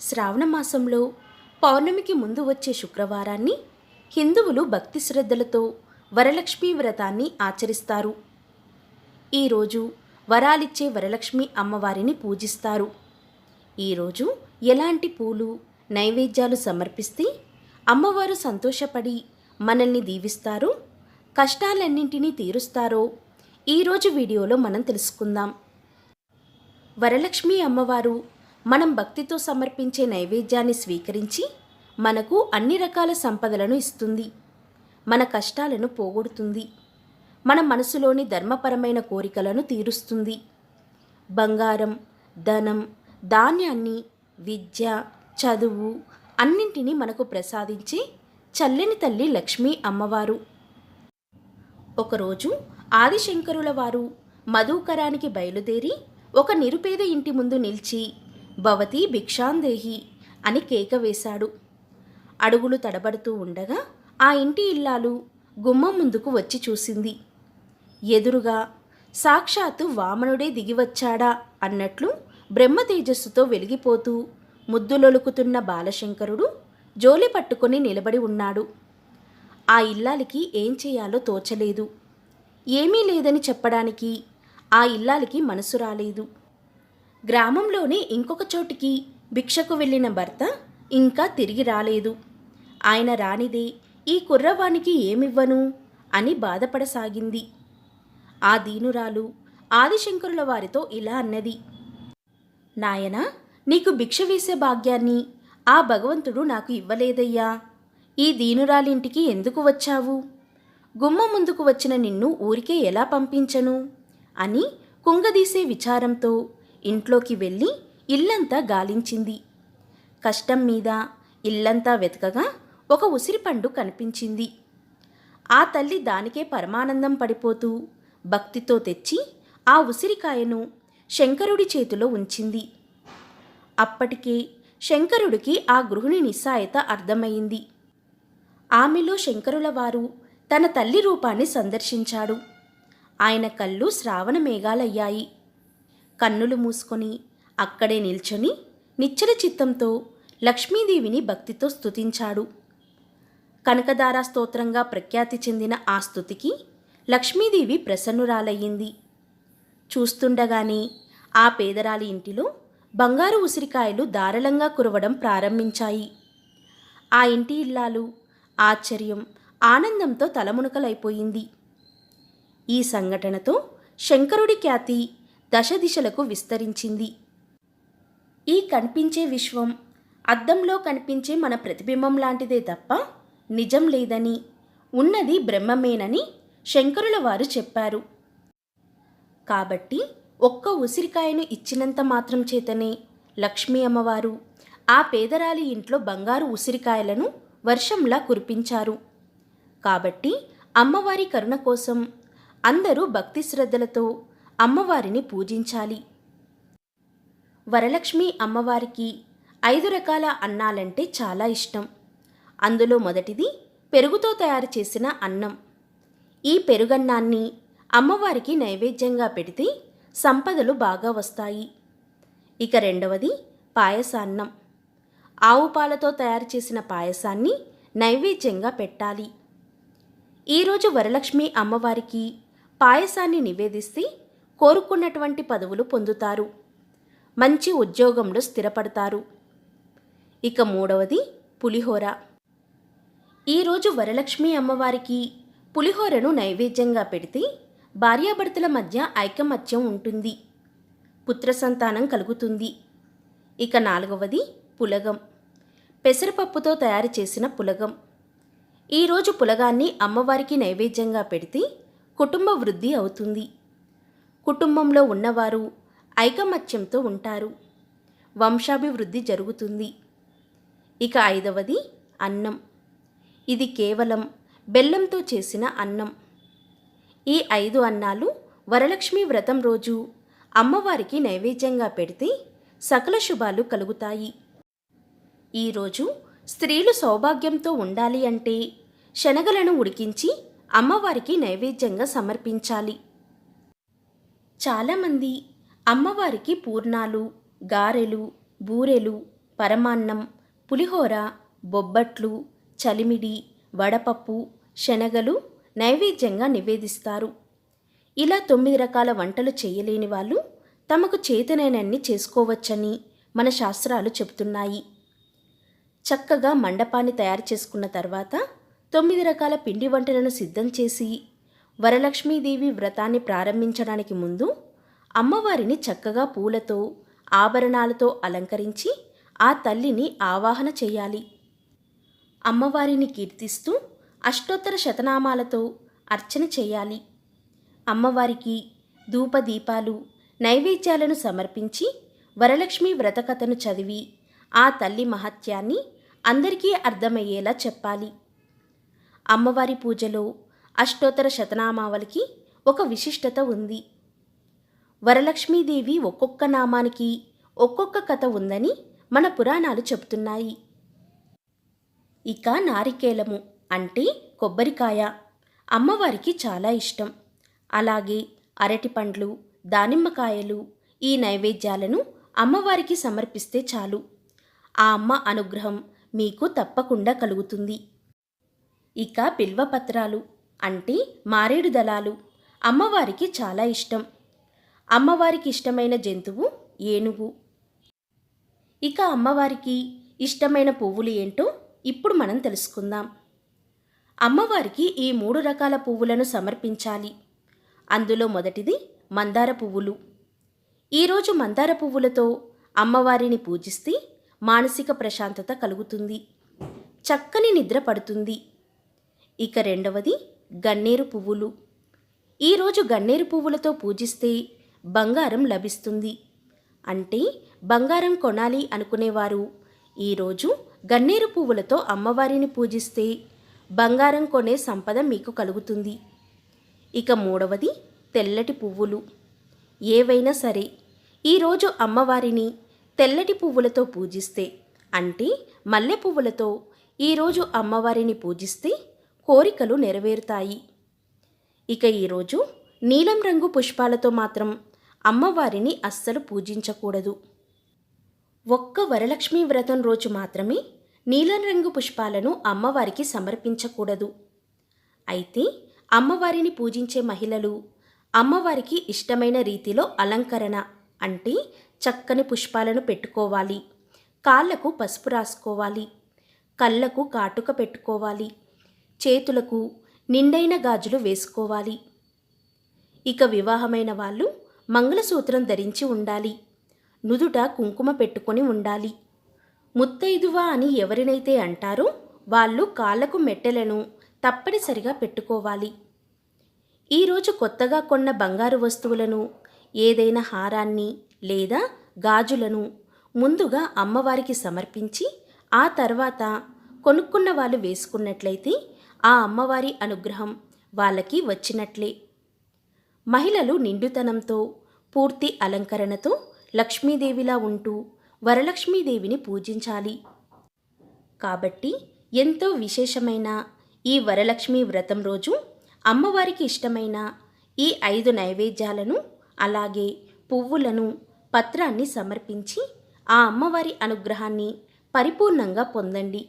శ్రావణ మాసంలో పౌర్ణమికి ముందు వచ్చే శుక్రవారాన్ని హిందువులు భక్తి శ్రద్ధలతో వరలక్ష్మీ వ్రతాన్ని ఆచరిస్తారు. ఈరోజు వరాలిచ్చే వరలక్ష్మి అమ్మవారిని పూజిస్తారు. ఈరోజు ఎలాంటి పూలు నైవేద్యాలు సమర్పిస్తే అమ్మవారు సంతోషపడి మనల్ని దీవిస్తారు కష్టాలన్నింటినీ తీరుస్తారో ఈరోజు వీడియోలో మనం తెలుసుకుందాం. వరలక్ష్మి అమ్మవారు మనం భక్తితో సమర్పించే నైవేద్యాన్ని స్వీకరించి మనకు అన్ని రకాల సంపదలను ఇస్తుంది. మన కష్టాలను పోగొడుతుంది. మన మనసులోని ధర్మపరమైన కోరికలను తీరుస్తుంది. బంగారం ధనం ధాన్యాన్ని విద్య చదువు అన్నింటినీ మనకు ప్రసాదించే చల్లని తల్లి లక్ష్మీ అమ్మవారు. ఒకరోజు ఆదిశంకరుల వారు మధుకరానికి బయలుదేరి ఒక నిరుపేద ఇంటి ముందు నిలిచి భవతి భిక్షాందేహి అని కేక వేశాడు. అడుగులు తడబడుతూ ఉండగా ఆ ఇంటి ఇల్లాలు గుమ్మం ముందుకు వచ్చి చూసింది. ఎదురుగా సాక్షాత్తు వామనుడే దిగివచ్చాడా అన్నట్లు బ్రహ్మ తేజస్సుతో వెలిగిపోతూ ముద్దులొలుకుతున్న బాలశంకరుడు జోలి పట్టుకొని నిలబడి ఉన్నాడు. ఆ ఇల్లాలికి ఏం చేయాలో తోచలేదు. ఏమీ లేదని చెప్పడానికి ఆ ఇల్లాలికి మనసు రాలేదు. గ్రామంలోనే ఇంకొక చోటికి భిక్షకు వెళ్ళిన భర్త ఇంకా తిరిగి రాలేదు. ఆయన రానిదే ఈ కుర్రవానికి ఏమివ్వను అని బాధపడసాగింది. ఆ దీనురాలు ఆదిశంకరుల వారితో ఇలా అన్నది నాయనా నీకు భిక్ష వేసే భాగ్యాన్ని ఆ భగవంతుడు నాకు ఇవ్వలేదయ్యా. ఈ దీనురాలింటికి ఎందుకు వచ్చావు? గుమ్మ ముందుకు వచ్చిన నిన్ను ఊరికే ఎలా పంపించను? అని కుంగదీసే విచారంతో ఇంట్లోకి వెళ్ళి ఇల్లంతా గాలించింది. కష్టం మీద ఇల్లంతా వెతకగా ఒక ఉసిరిపండు కనిపించింది. ఆ తల్లి దానికే పరమానందం పడిపోతూ భక్తితో తెచ్చి ఆ ఉసిరికాయను శంకరుడి చేతిలో ఉంచింది. అప్పటికే శంకరుడికి ఆ గృహిణి నిస్సాయత అర్థమైంది. ఆమెలో శంకరుల వారు తన తల్లి రూపాన్ని సందర్శించాడు. ఆయన కళ్ళు శ్రావణ మేఘాలయ్యాయి. కన్నులు మూసుకొని అక్కడే నిల్చొని నిచ్చల చిత్తంతో లక్ష్మీదేవిని భక్తితో స్తుతించాడు. కనకదార స్తోత్రంగా ప్రఖ్యాతి చెందిన ఆ స్థుతికి లక్ష్మీదేవి ప్రసన్నురాలయ్యింది. చూస్తుండగానే ఆ పేదరాలి ఇంటిలో బంగారు ఉసిరికాయలు దారళంగా కురవడం ప్రారంభించాయి. ఆ ఇంటి ఇల్లాలు ఆశ్చర్యం ఆనందంతో తలమునకలైపోయింది. ఈ సంఘటనతో శంకరుడి ఖ్యాతి దశ దిశలకు విస్తరించింది. ఈ కనిపించే విశ్వం అద్దంలో కనిపించే మన ప్రతిబింబం లాంటిదే తప్ప నిజం లేదని ఉన్నది బ్రహ్మమేనని శంకరుల వారు చెప్పారు. కాబట్టి ఒక్క ఉసిరికాయను ఇచ్చినంత మాత్రం చేతనే లక్ష్మీ అమ్మవారు ఆ పేదరాలి ఇంట్లో బంగారు ఉసిరికాయలను వర్షంలా కురిపించారు. కాబట్టి అమ్మవారి కరుణ కోసం అందరూ భక్తి శ్రద్ధలతో అమ్మవారిని పూజించాలి. వరలక్ష్మి అమ్మవారికి ఐదు రకాల అన్నాలంటే చాలా ఇష్టం. అందులో మొదటిది పెరుగుతో తయారు చేసిన అన్నం. ఈ పెరుగన్నాన్ని అమ్మవారికి నైవేద్యంగా పెడితే సంపదలు బాగా వస్తాయి. ఇక రెండవది పాయసాన్నం. ఆవు పాలతో తయారు చేసిన పాయసాన్ని నైవేద్యంగా పెట్టాలి. ఈరోజు వరలక్ష్మి అమ్మవారికి పాయసాన్ని నివేదిస్తే కోరుకున్నటువంటి పదవులు పొందుతారు. మంచి ఉద్యోగంలో స్థిరపడతారు. ఇక మూడవది పులిహోర. ఈరోజు వరలక్ష్మి అమ్మవారికి పులిహోరను నైవేద్యంగా పెడితే భార్యాభర్తల మధ్య ఐకమత్యం ఉంటుంది. పుత్ర సంతానం కలుగుతుంది. ఇక నాలుగవది పులగం. పెసరపప్పుతో తయారు చేసిన పులగం. ఈరోజు పులగాన్ని అమ్మవారికి నైవేద్యంగా పెడితే కుటుంబ వృద్ధి అవుతుంది. కుటుంబంలో ఉన్నవారు ఐకమత్యంతో ఉంటారు. వంశాభివృద్ధి జరుగుతుంది. ఇక ఐదవది అన్నం. ఇది కేవలం బెల్లంతో చేసిన అన్నం. ఈ ఐదు అన్నాలు వరలక్ష్మి వ్రతం రోజు అమ్మవారికి నైవేద్యంగా పెడితే సకల శుభాలు కలుగుతాయి. ఈరోజు స్త్రీలు సౌభాగ్యంతో ఉండాలి అంటే శనగలను ఉడికించి అమ్మవారికి నైవేద్యంగా సమర్పించాలి. చాలామంది అమ్మవారికి పూర్ణాలు గారెలు బూరెలు పరమాన్నం పులిహోర బొబ్బట్లు చలిమిడి వడపప్పు శనగలు నైవేద్యంగా నివేదిస్తారు. ఇలా తొమ్మిది రకాల వంటలు చేయలేని వాళ్ళు తమకు చేతనైనన్ని చేసుకోవచ్చని మన శాస్త్రాలు చెబుతున్నాయి. చక్కగా మండపాన్ని తయారు చేసుకున్న తర్వాత తొమ్మిది రకాల పిండి వంటలను సిద్ధం చేసి వరలక్ష్మీదేవి వ్రతాన్ని ప్రారంభించడానికి ముందు అమ్మవారిని చక్కగా పూలతో ఆభరణాలతో అలంకరించి ఆ తల్లిని ఆవాహన చేయాలి. అమ్మవారిని కీర్తిస్తూ అష్టోత్తర శతనామాలతో అర్చన చేయాలి. అమ్మవారికి ధూపదీపాలు నైవేద్యాలను సమర్పించి వరలక్ష్మి వ్రతకథను చదివి ఆ తల్లి మహత్యాన్ని అందరికీ అర్థమయ్యేలా చెప్పాలి. అమ్మవారి పూజలో అష్టోత్తర శతనామావళికి ఒక విశిష్టత ఉంది. వరలక్ష్మీదేవి ఒక్కొక్క నామానికి ఒక్కొక్క కథ ఉందని మన పురాణాలు చెబుతున్నాయి. ఇక నారికేలము అంటే కొబ్బరికాయ. అమ్మవారికి చాలా ఇష్టం. అలాగే అరటి పండ్లు దానిమ్మకాయలు ఈ నైవేద్యాలను అమ్మవారికి సమర్పిస్తే చాలు. ఆ అమ్మ అనుగ్రహం మీకు తప్పకుండా కలుగుతుంది. ఇక బిల్వపత్రాలు అంటే మారేడు దళాలు. అమ్మవారికి చాలా ఇష్టం. అమ్మవారికి ఇష్టమైన జంతువు ఏనుగు. ఇక అమ్మవారికి ఇష్టమైన పువ్వులు ఏంటో ఇప్పుడు మనం తెలుసుకుందాం. అమ్మవారికి ఈ మూడు రకాల పువ్వులను సమర్పించాలి. అందులో మొదటిది మందార పువ్వులు. ఈరోజు మందార పువ్వులతో అమ్మవారిని పూజిస్తే మానసిక ప్రశాంతత కలుగుతుంది. చక్కని నిద్ర పడుతుంది. ఇక రెండవది గన్నేరు పువ్వులు. ఈరోజు గన్నేరు పువ్వులతో పూజిస్తే బంగారం లభిస్తుంది. అంటే బంగారం కొనాలి అనుకునేవారు. ఈరోజు గన్నేరు పువ్వులతో అమ్మవారిని పూజిస్తే బంగారం కొనే సంపద మీకు కలుగుతుంది. ఇక మూడవది తెల్లటి పువ్వులు. ఏవైనా సరే ఈరోజు అమ్మవారిని తెల్లటి పువ్వులతో పూజిస్తే అంటే మల్లె పువ్వులతో ఈరోజు అమ్మవారిని పూజిస్తే కోరికలు నెరవేరుతాయి. ఇక ఈరోజు నీలం రంగు పుష్పాలతో మాత్రం అమ్మవారిని అస్సలు పూజించకూడదు. ఒక్క వరలక్ష్మి వ్రతం రోజు మాత్రమే నీలం రంగు పుష్పాలను అమ్మవారికి సమర్పించకూడదు. అయితే అమ్మవారిని పూజించే మహిళలు అమ్మవారికి ఇష్టమైన రీతిలో అలంకరణ అంటే చక్కని పుష్పాలను పెట్టుకోవాలి. కాళ్ళకు పసుపు రాసుకోవాలి. కళ్ళకు కాటుక పెట్టుకోవాలి. చేతులకు నిండైన గాజులు వేసుకోవాలి. ఇక వివాహమైన వాళ్ళు మంగళసూత్రం ధరించి ఉండాలి. నుదుట కుంకుమ పెట్టుకొని ఉండాలి. ముత్తైదువా అని ఎవరినైతే అంటారో వాళ్ళు కాళ్ళకు మెట్టెలను తప్పనిసరిగా పెట్టుకోవాలి. ఈరోజు కొత్తగా కొన్న బంగారు వస్తువులను ఏదైనా హారాన్ని లేదా గాజులను ముందుగా అమ్మవారికి సమర్పించి ఆ తర్వాత కొనుక్కున్న వాళ్ళు వేసుకున్నట్లయితే ఆ అమ్మవారి అనుగ్రహం వాళ్ళకి వచ్చినట్లే. మహిళలు నిండుతనంతో పూర్తి అలంకరణతో లక్ష్మీదేవిలా ఉంటూ వరలక్ష్మీదేవిని పూజించాలి. కాబట్టి ఎంతో విశేషమైన ఈ వరలక్ష్మి వ్రతం రోజు అమ్మవారికి ఇష్టమైన ఈ ఐదు నైవేద్యాలను అలాగే పువ్వులను పత్రాన్ని సమర్పించి ఆ అమ్మవారి అనుగ్రహాన్ని పరిపూర్ణంగా పొందండి.